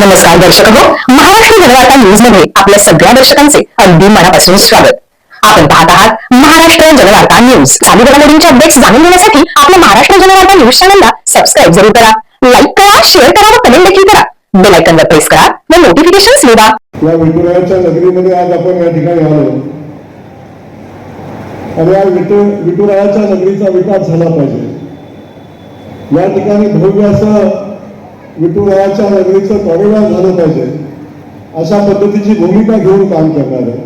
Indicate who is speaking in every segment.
Speaker 1: नमस्कार दर्शक हो. महाराष्ट्र जनवार्ता न्यूजमध्ये आपल्या सगळ्या दर्शकांचे अगदी मनापासून स्वागत. आपण पाहत आहात महाराष्ट्र जनवार्ता न्यूज चालू घडामोडींचे अपडेट्स जाणून घेण्यासाठी आपल्या महाराष्ट्र जनवार्ता न्यूज चॅनलला सबस्क्राईब जरूर करा. लाईक करा शेअर करा व कमेंट देखील करा. बेल आयकॉनवर प्रेस करा व नोटिफिकेशन मिळवा.
Speaker 2: या विठुरायाच्या नगरीमध्ये आज आपण या ठिकाणी आलो. आणि या विठुरायाच्या नगरीचा विकास झाला पाहिजे. या ठिकाणी भव्य असं विठुरायाच्या नगरीचं कॉरिडॉर झालं पाहिजे. अशा पद्धतीची भूमिका घेऊन काम करणार आहे.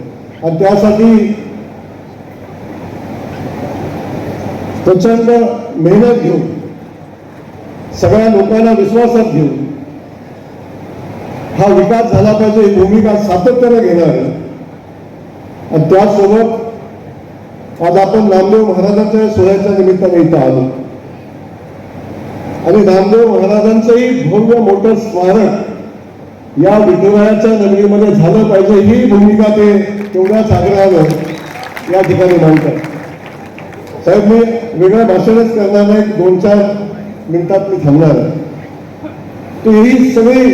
Speaker 2: आणि त्यासाठी प्रचंड मेहनत घेऊन सगळ्या लोकांना विश्वासात घेऊन हा विकास झाला पाहिजे ही भूमिका सातत्याने घेणार आहे. आणि त्यासोबत आज आपण नामदेव महाराजांच्या सोहळ्याच्या निमित्ताने इथं आलो. आणि नामदेव महाराजांचंही भव्य मोठं स्मारक या विठुरायाच्या नगरीमध्ये झालं पाहिजे ही भूमिका ते तेवढ्याच आग्रहानं या ठिकाणी मांडतात. साहेब मी वेगळ्या भाषणच करणार नाही दोन चार मिनिटात मी थांबणार तर ही सगळी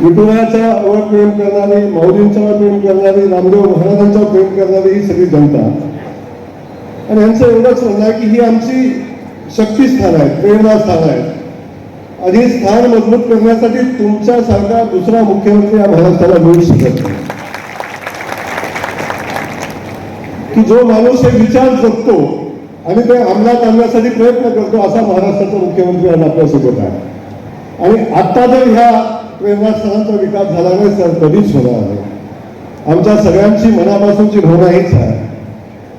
Speaker 2: विठुरायाच्या वर प्रेम करणारी माऊलींच्यावर प्रेम करणारी रामदेव महाराजांच्यावर प्रेम करणारी ही सगळी जनता. आणि यांचं एवढंच म्हणणं आहे की ही आमची शक्तीस्थान आहे प्रेरणास्थान आहेत आणि हे स्थान मजबूत करण्यासाठी तुमच्यासारखा दुसरा मुख्यमंत्री या महाराष्ट्राला मिळू शकत नाही. की जो माणूस हे विचार जगतो आणि ते अंमलात आणण्यासाठी प्रयत्न करतो असा महाराष्ट्राचा मुख्यमंत्री आज आपल्यासोबत आहे. आणि आता जर ह्या प्रेरणास्थानांचा विकास झाला नाही तर कधीच होणार नाही. आमच्या सगळ्यांची मनापासूनची भावना हीच आहे.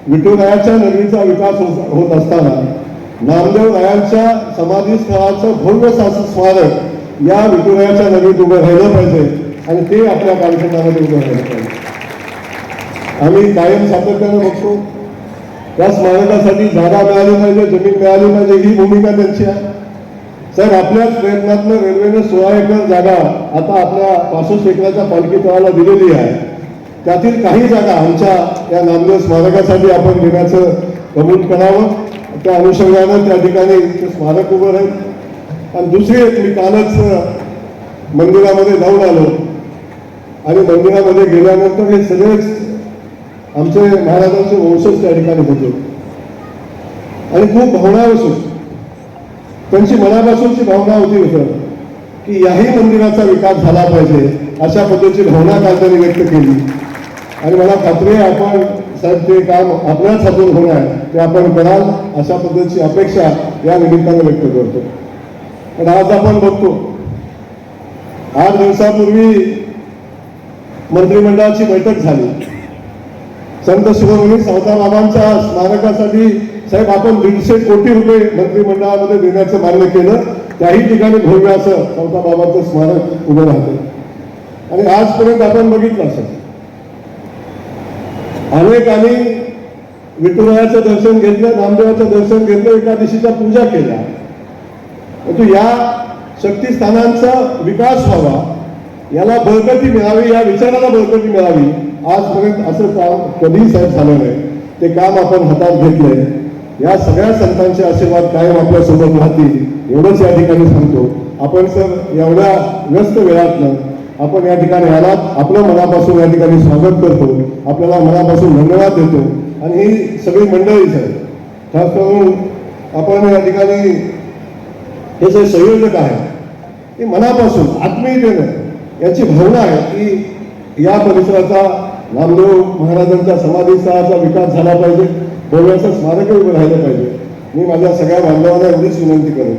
Speaker 2: विठुरायाच्या नगरीचा विकास होत होत असताना नामदेव रायांच्या समाधी स्थळाचं भव्य सासू स्मारक या विठुरायाच्या नगरीत उभं राहिलं पाहिजे आणि ते आपल्या कार्यक्रमामध्ये उभं राहिलं पाहिजे. आम्ही कायम सातत्यानं बघतो. त्या स्मारकासाठी जागा मिळाली पाहिजे जमीन मिळाली पाहिजे ही भूमिका त्यांची आहे. साहेब आपल्याच प्रयत्नातनं रेल्वेने सोळा एकर जागा आता आपल्या पासष्ट एकराच्या पालखी तळाला दिलेली आहे. त्यातील काही जागा आमच्या या नामदेव स्मारकासाठी आपण घेण्याचं कबूल करावं. त्या अनुषंगानं त्या ठिकाणी स्मारक उभं राहील. आणि दुसरी एक मी कालच मंदिरामध्ये जाऊन आलो. आणि मंदिरामध्ये गेल्यानंतर हे सगळेच आमचे महाराजांचे वंशज त्या ठिकाणी होते. आणि खूप भावना असून त्यांची मनापासूनची भावना होती सर की याही मंदिराचा विकास झाला पाहिजे अशा पद्धतीची भावना काल त्यांनी व्यक्त केली. आणि मला खात्री आहे आपण साहेब ते काम आपल्याच हातून होणार ते आपण कराल अशा पद्धतीची अपेक्षा या निमित्तानं व्यक्त करतो. पण आज आपण बघतो आठ दिवसापूर्वी मंत्रिमंडळाची बैठक झाली. संत शिरोमणी बाबांच्या स्मारकासाठी साहेब आपण दीडशे कोटी रुपये मंत्रिमंडळामध्ये देण्याचं मान्य केलं. त्याही ठिकाणी भव्य असं बाबांचं स्मारक उभं राहतं. आणि आजपर्यंत आपण बघितलं असं. अनेकांनी विठुरायाचं दर्शन घेतलं नामदेवाचं दर्शन घेतलं एकादशीचा पूजा केल्या. परंतु या शक्तीस्थानांचा विकास व्हावा याला बळकटी मिळावी या विचाराला बळकटी मिळावी आजपर्यंत असं काम कधीही साहेब झालं नाही. ते काम आपण हातात घेतलंय. या सगळ्या संतांचे आशीर्वाद कायम आपल्यासोबत राहतील एवढंच या ठिकाणी सांगतो. आपण सर एवढ्या व्यस्त वेळातनं आपण या ठिकाणी आलात आपलं मनापासून या ठिकाणी स्वागत करतो आपल्याला मनापासून धन्यवाद देतो. आणि ही सगळी मंडळीच आहे खास करून आपण या ठिकाणी हे जे संयोजक आहे ते मनापासून आत्मीयतेनं याची भावना आहे की या परिसराचा नामदेव महाराजांच्या समाधी स्थळाचा विकास झाला पाहिजे भव्याचं स्मारकही उभं राहिलं पाहिजे. मी माझ्या सगळ्या बांधवांना एवढीच विनंती करेन.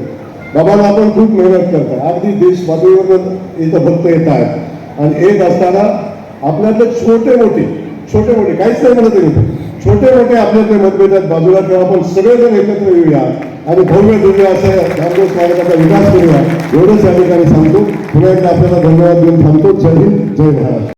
Speaker 2: बाबांना आपण खूप मेहनत करताय अगदी देश पातळीवर इथं भक्त येत आहेत आणि येत असताना आपल्यातले छोटे मोठे छोटे मोठे काहीच नाही म्हणत आहे छोटे मोठे आपल्यातले मतभेद आहेत. बाजूला किंवा आपण सगळेजण एकत्र येऊया. आणि भव्य दिव्य असं रामदेव स्वागताचा विकास करूया. एवढंच या ठिकाणी सांगतो. पुन्हा एकदा आपल्याला धन्यवाद देऊन थांबतो. जय हिंद जय महाराष्ट्र.